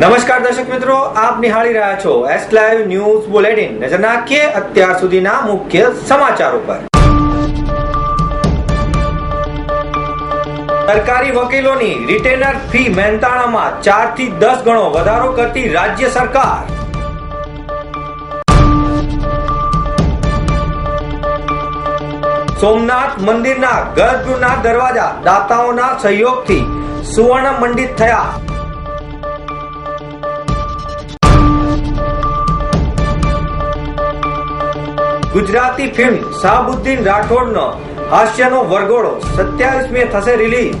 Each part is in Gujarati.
નમસ્કાર દર્શક મિત્રો, આપ નિહાળી રહ્યા છો એસ લાઈવ ન્યૂઝ બુલેટિન નજર નાખીએ અત્યાર સુધીના મુખ્ય સમાચારો પર સરકારી વકીલોની રિટેનર ફી મહેનતાણામાં ચારથી દસ ગણો વધારો કરતી રાજ્ય સરકાર. સોમનાથ મંદિરના ગર્ભગૃહના દરવાજા દાતાઓના સહયોગથી સુવર્ણ મંડિત થયા. ગુજરાતી ફિલ્મ શાહબુદ્દીન રાઠોડનો હાસ્યનો વરઘોડો સત્યાવીસમી થશે રિલીઝ.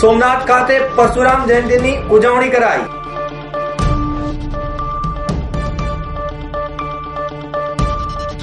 સોમનાથ ખાતે પરશુરામ જયંતિની ઉજવણી કરાઈ.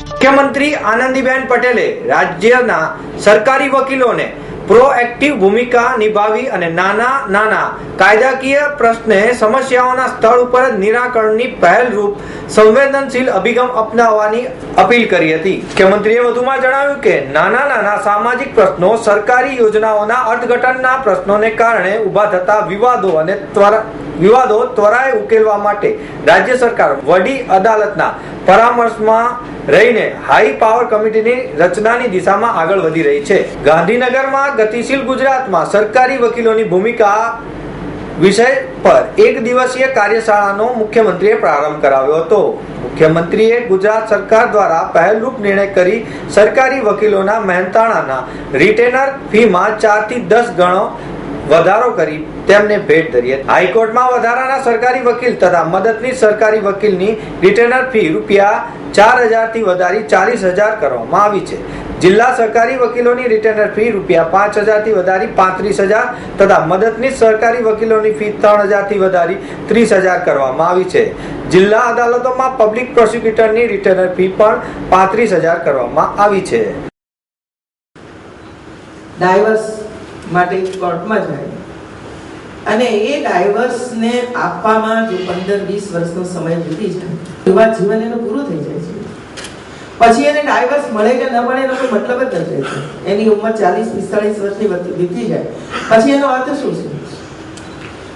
મુખ્યમંત્રી આનંદીબેન પટેલે રાજ્યના સરકારી વકીલોને પ્રોએક્ટિવ ભૂમિકા નિભાવી અને નાના નાના, કાયદાકીય પ્રશ્ને સમસ્યાઓના સ્થળ ઉપર નિરાકરણની પહેલરૂપ સંવેદનશીલ અભિગમ અપનાવવાની અપીલ કરી હતી. મુખ્યમંત્રીએ વધુમાં જણાવ્યું કે, નાના નાના સામાજિક પ્રશ્નો, સરકારી યોજનાઓના અર્થઘટનના પ્રશ્નોને કારણે ઊભા થતા વિવાદો અને ત્વરા વિવાદો ત્વરાએ ઉકેલવા માટે રાજ્ય સરકાર વડી અદાલતના પરામર્શમાં રહીને હાઈ પાવર કમિટીની રચનાની દિશામાં આગળ વધી રહી છે. ગાંધીનગરમાં ગતિશીલ ગુજરાતમાં સરકારી વકીલોની ભૂમિકા વિષય પર એક દિવસીય કાર્યશાળાનો મુખ્યમંત્રીએ પ્રારંભ કરાવ્યો હતો. મુખ્યમંત્રીએ ગુજરાત સરકાર દ્વારા પહેલરૂપ નિર્ણય કરી સરકારી વકીલોના મહેનતાણાના રિટેનર ફીમાં ચારથી દસ ગણો વધારો કરી તેમને ભેટ ધરી હતી હાઈકોર્ટમાં વધારાના સરકારી વકીલ તથા મદદની સરકારી વકીલની રિટેનર ફી રૂપિયા ચાર હજારથી વધારી ચાલીસ હજાર કરવામાં આવી છે. જિલ્લા સરકારી વકીલોની રિટેનર ફી રૂપિયા પાંચ હજારથી વધારી પાંત્રીસ હજાર તથા મદદની સરકારી વકીલોની ફી ત્રણ હજારથી વધારી ત્રીસ હજાર કરવામાં આવી છે. જિલ્લા અદાલતોમાં પબ્લિક પ્રોસિક્યુટરની રિટેનર ફી પણ પાંત્રીસ હજાર કરવામાં આવી છે. ડાયવર્સ માટે કોર્ટમાં જાય. અને એ ડાયવર્સને આપવામાં જો પંદર વીસ વર્ષનો સમય વીતી જાય. યુવા જીવન એનું પૂરું થઈ જાય છે. પછી એને ડાયવર્સ મળે કે ન મળે એનો મતલબ જ નથી રહેતો. એની ઉંમર ચાલીસ, પિસ્તાળીસ વર્ષની વીતી જાય. પછી એનો અર્થ શું છે?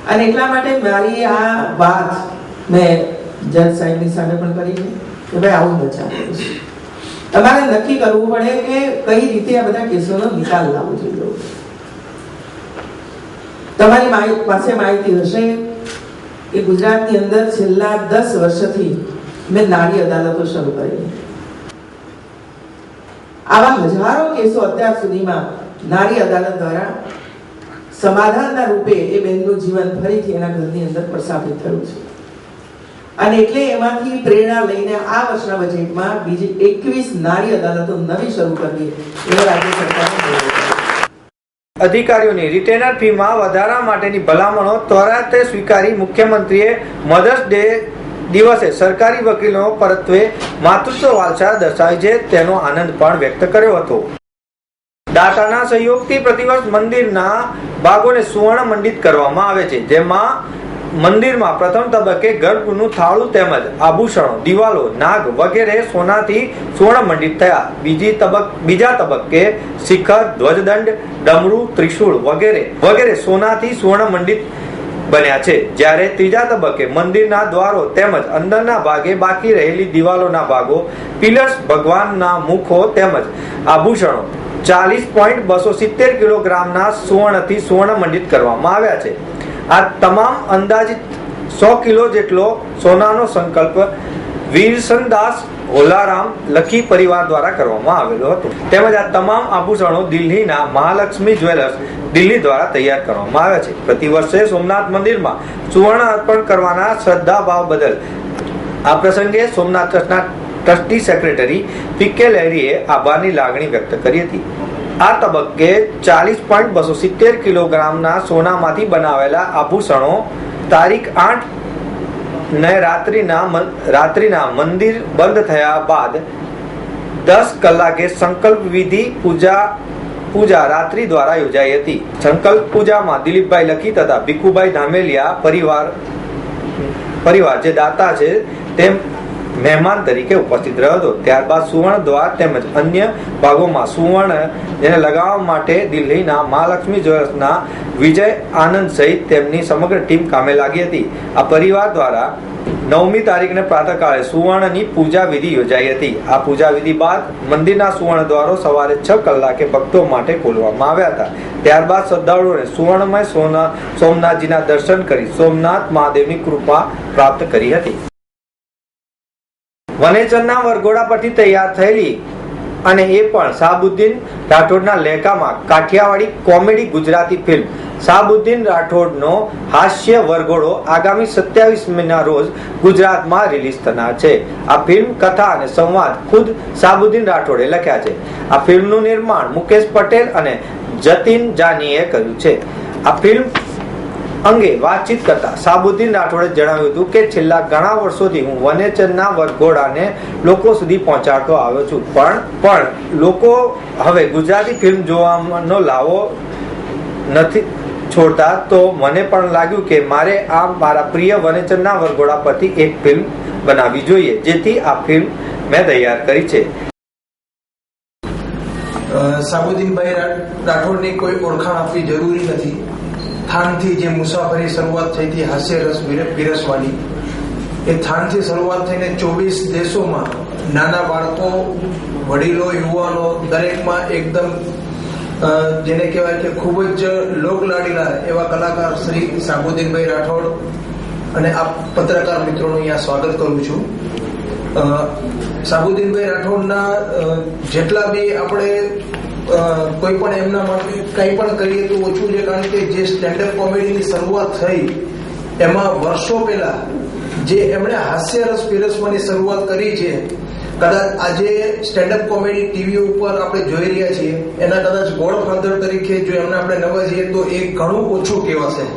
અને એટલા માટે મારી આ વાત મેં જજ સાહેબની સામે પણ કરી છે કે ભાઈ આવું ન ચાલે. તમારે નક્કી કરવું પડે કે કઈ રીતે આ બધા કેસોનો નિકાલ લાવવો જોઈએ. તમારી પાસે માહિતી હશે? કે ગુજરાતની અંદર છેલ્લા દસ વર્ષથી મેં નારી અદાલતો શરૂ કરી. આવા હજારો કેસો અત્યાર સુધીમાં નારી અદાલત દ્વારા સમાધાનના રૂપે એ બહેનનું જીવન ફરીથી એના ઘરની અંદર પ્રસ્થાપિત થયું છે. અને એટલે એમાંથી પ્રેરણા લઈને આ વર્ષના બજેટમાં બીજી એકવીસ નારી અદાલતો નવી શરૂ કરવી એવો રાજ્ય સરકારનો. અધિકારીઓની રિટેનર ફીમાં વધારા માટેની ભલામણો ત્વરાતે સ્વીકારી મુખ્યમંત્રીએ મધર્સ ડે દિવસે સરકારી વકીલો પરત્વે માતૃત્વ વાલસા દર્શાવી છે તેનો આનંદ પણ વ્યક્ત કર્યો હતો. દાતાના સહયોગથી પ્રતિવર્ષ મંદિરના ભાગોને સુવર્ણ મંડિત કરવામાં આવે છે, જેમાં મંદિરમાં પ્રથમ તબક્કે ગર્ભનું થાળું તેમજ આભૂષણો, દિવાલો, નાગ વગેરે સોનાથી સ્વર્ણમંડિત થયા. બીજી તબક, બીજા તબક્કે શિખર, ધ્વજદંડ, ડમરૂ, ત્રિશૂળ વગેરે વગેરે સોનાથી સ્વર્ણમંડિત બન્યા છે. જ્યારે ત્રીજા તબક્કે મંદિરના દ્વારો તેમજ અંદરના ભાગે બાકી રહેલી દિવાલોના ભાગો, પિલર્સ ભગવાનના મુખો તેમજ આભૂષણો ચાલીસ પોઈન્ટ બસો સિત્તેર કિલોગ્રામના સુવર્ણથી સુવર્ણ મંડિત કરવામાં આવ્યા છે. આ તમામ અંદાજિત સો કિલો જેટલો સોનાનો સંકલ્પ વીરસનદાસ હોલારામ લખી પરિવાર દ્વારા કરવામાં આવેલો હતો. તેમજ આ તમામ આભૂષણો દિલ્હીના મહાલક્ષ્મી જ્વેલર્સ દિલ્હી દ્વારા તૈયાર કરવામાં આવ્યા છે. પ્રતિ વર્ષે સોમનાથ મંદિરમાં સુવર્ણ અર્પણ કરવાના શ્રદ્ધા ભાવ બદલ આ પ્રસંગે સોમનાથ ટ્રસ્ટના ટ્રસ્ટી સેક્રેટરી પીકે લહેરીએ આભારની લાગણી વ્યક્ત કરી હતી. આ તબક્કે ચાલીસ પોઈન્ટ બસો સિત્તેર કિલોગ્રામના સોનામાંથી બનાવેલા આભૂષણો તારીખ આઠ ને રાત્રિના રાત્રિના મંદિર બંધ થયા બાદ દસ કલાકે સંકલ્પ વિધિ પૂજા પૂજા રાત્રિ દ્વારા યોજાઈ હતી. સંકલ્પ પૂજામાં દિલીપભાઈ લખી તથા ભીખુભાઈ ધામેલિયા પરિવાર પરિવાર જે દાતા છે, તેમ મહેમાન તરીકે ઉપસ્થિત રહ્યો હતો. ત્યારબાદ સુવર્ણ દ્વાર તેમજ અન્ય ભાગોમાં સુવર્ણ જેને લગાવવા માટે દિલ્હીના મહાલક્ષ્મી જ્વેલર્સના વિજય આનંદ સહિત તેમની સમગ્ર ટીમ કામે લાગી હતી. આ પરિવાર દ્વારા નવમી તારીખને પ્રાતઃકાળે સુવર્ણની પૂજા વિધિ યોજાઈ હતી. આ પૂજા વિધિ બાદ મંદિરના સુવર્ણ દ્વારો સવારે છ કલાકે ભક્તો માટે ખોલવામાં આવ્યા હતા. ત્યારબાદ શ્રદ્ધાળુઓને સુવર્ણમય સોના સોમનાથજીના દર્શન કરી સોમનાથ મહાદેવની કૃપા પ્રાપ્ત કરી હતી. વનેચરના વરઘોડા પરથી તૈયાર થયેલી અને એ પણ શાહબુદ્દીન રાઠોડના લેખામાં કાઠિયાવાડી કોમેડી ગુજરાતી ફિલ્મ. શાહબુદ્દીન રાઠોડનો હાસ્ય વરઘોડો આગામી સત્યાવીસ મીના રોજ ગુજરાતમાં રિલીઝ થનાર છે. આ ફિલ્મ, કથા અને સંવાદ ખુદ શાહબુદ્દીન રાઠોડે લખ્યા છે. આ ફિલ્મનું નિર્માણ મુકેશ પટેલ અને જતીન જાનીએ કર્યું છે. આ ફિલ્મ અંગે વાતચીત કરતા સાબુદ્દીન રાઠોડે જણાવ્યું હતું કે છેલ્લા ઘણા વર્ષોથી હું વનેચરના વરઘોડાને લોકો સુધી પહોંચાડતો આવ્યો છું. પણ પણ લોકો હવે ગુજરાતી ફિલ્મ જોવાનો લાવો નથી છોડતા તો મને પણ લાગ્યું કે મારે આ મારા પ્રિય વનેચરના વરઘોડા પરથી એક ફિલ્મ બનાવવી જોઈએ, જેથી આ ફિલ્મ મેં તૈયાર કરી છે. સાબુદ્દીનભાઈ રાઠોડની કોઈ ઓળખાણ આપવી જરૂરી નથી. થાનથી જે મુસાફરી શરૂઆત થઈ હતી, હાસ્ય રસ પીરસવાની એ થાનથી શરૂઆત થઈને ચોવીસ દેશોમાં નાના બાળકો, વડીલો, યુવાનો, દરેકમાં એકદમ જેને કહેવાય કે ખૂબ જ લોકલાડીલા એવા કલાકાર શ્રી સાબુદ્દીનભાઈ રાઠોડ અને આ પત્રકાર મિત્રોનું અહીંયા સ્વાગત કરું છું. સાબુદ્દીનભાઈ રાઠોડના જેટલા બી આપણે કોઈ પણ એમના માટે કંઈ પણ કરીએ તો ઓછું છે, કારણ કે જે સ્ટેન્ડઅપ કોમેડીની શરૂઆત થઈ, એમાં વર્ષો પહેલા જે એમણે હાસ્યરસ પીરસવાની શરૂઆત કરી છે, કદાચ આજે સ્ટેન્ડઅપ કોમેડી ટીવી ઉપર આપણે જોઈ રહ્યા છીએ, એના કદાચ ગોડફાધર તરીકે જો એમને આપણે નવાજીએ તો એ ઘણું ઓછું કહેવાશે.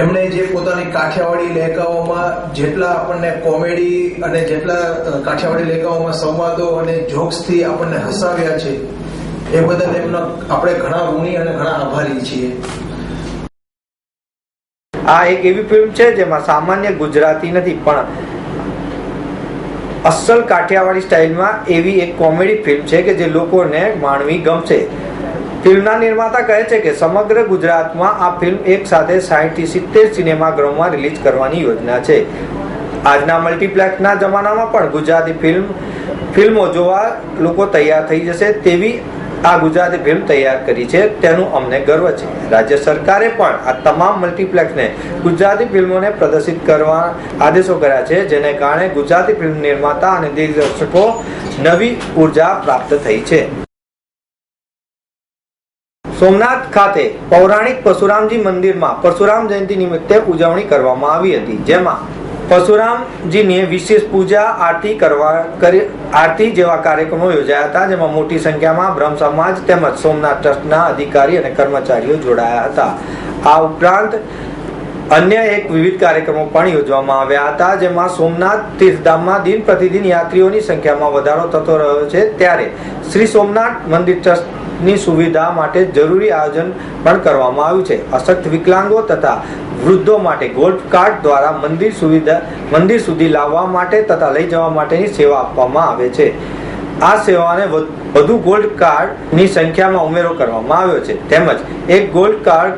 એમણે જે પોતાની કાઠિયાવાડી લેખાઓમાં જેટલા આપણને કોમેડી અને જેટલા કાઠિયાવાડી લેખાઓમાં સંવાદો અને જોક્સથી આપણને હસાવ્યા છે એ બદલ એમનો આપણે ઘણા ઋણી અને ઘણા આભારી છીએ. આ એક એવી ફિલ્મ છે જેમાં સામાન્ય ગુજરાતી નથી, પણ અસલ કાઠિયાવાડી સ્ટાઇલમાં એવી એક કોમેડી ફિલ્મ છે કે જે લોકોને માણવી ગમશે. ફિલ્મના નિર્માતા કહે છે કે સમગ્ર ગુજરાતમાં આ ફિલ્મ એક સાથે સાઠથી સિત્તેર સિનેમાગૃહમાં રિલીઝ કરવાની યોજના છે. આજના મલ્ટીપ્લેક્સના જમાનામાં પણ ગુજરાતી ફિલ્મ ફિલ્મો જોવા લોકો તૈયાર થઈ જશે તેવી આ ગુજરાતી ફિલ્મ તૈયાર કરી છે, તેનું અમને ગર્વ છે. રાજ્ય સરકારે પણ આ તમામ મલ્ટીપ્લેક્સને ગુજરાતી ફિલ્મોને પ્રદર્શિત કરવા આદેશો કર્યા છે, જેને કારણે ગુજરાતી ફિલ્મ નિર્માતા અને દિગ્દર્શકો નવી ઊર્જા પ્રાપ્ત થઈ છે. સોમનાથ ખાતે પૌરાણિક પરશુરામજી મંદિરમાં પરશુરામ જયંતિ નિમિત્તે ઉજવણી કરવામાં આવી હતી, જેમાં પરશુરામજીની વિશેષ પૂજા, આરતી કરવા કરી- આરતી જેવા કાર્યક્રમો યોજાયા હતા, જેમાં મોટી સંખ્યામાં બ્રહ્મ સમાજ તેમજ સોમનાથ ટ્રસ્ટના અધિકારી અને કર્મચારીઓ જોડાયા હતા. આ ઉપરાંત અન્ય એક વિવિધ કાર્યક્રમો પણ યોજવામાં આવ્યા હતા, જેમાં સોમનાથ તીર્થધામમાં દિન પ્રતિદિન યાત્રીઓની સંખ્યામાં વધારો થતો રહ્યો છે. ત્યારે શ્રી સોમનાથ મંદિર ટ્રસ્ટની સુવિધા માટે જરૂરી આયોજન પણ કરવામાં આવ્યું છે. અશક્ત વિકલાંગો તથા વૃદ્ધો માટે ગોલ્ફ કાર્ટ દ્વારા મંદિર સુવિધા, મંદિર સુધી લાવવા માટે તથા લઈ જવા માટેની સેવા આપવામાં આવે છે. આ સેવાને વધ- ગોલ્ડ કાર્ડની સંખ્યામાં ઉમેરો કરવામાં આવ્યો છે. તેમજ એક ગોલ્ડ કાર્ડ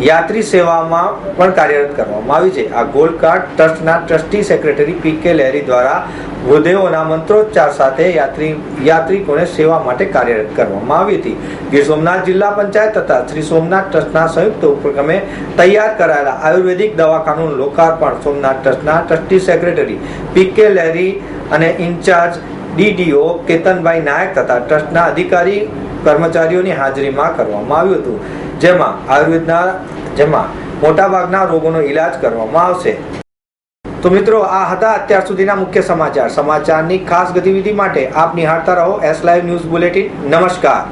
યાત્રી સેવામાં પણ કાર્યરત કરવામાં આવી છે. આ ગોલ્ડ કાર્ડ ટ્રસ્ટના trustee secretary P K Laheri દ્વારા વૃદ્ધેઓના મંત્રોચ્ચાર સાથે યાત્રી, યાત્રિકોને સેવા માટે કાર્યરત કરવામાં આવી હતી. ગીર સોમનાથ જિલ્લા પંચાયત તથા શ્રી સોમનાથ ટ્રસ્ટના સંયુક્ત ઉપક્રમે તૈયાર કરાયેલા આયુર્વેદિક દવાખાનું લોકાર્પણ સોમનાથ ટ્રસ્ટના ટ્રસ્ટી સેક્રેટરી પી કે લહેરી અને ઇન્ચાર્જ ડીડીઓ કેતનભાઈ નાયક તથા ટ્રસ્ટના અધિકારી કર્મચારીઓની હાજરીમાં કરવામાં આવ્યું હતું. જેમાં આયુર્વેદના, જેમાં મોટાભાગના રોગોનો ઈલાજ કરવામાં આવશે. તો મિત્રો, આ હતા અત્યાર સુધીના મુખ્ય સમાચાર. સમાચારની ખાસ ગતિવિધિ માટે આપ નિહાળતા રહો એસ લાઈવ ન્યૂઝ બુલેટિન નમસ્કાર.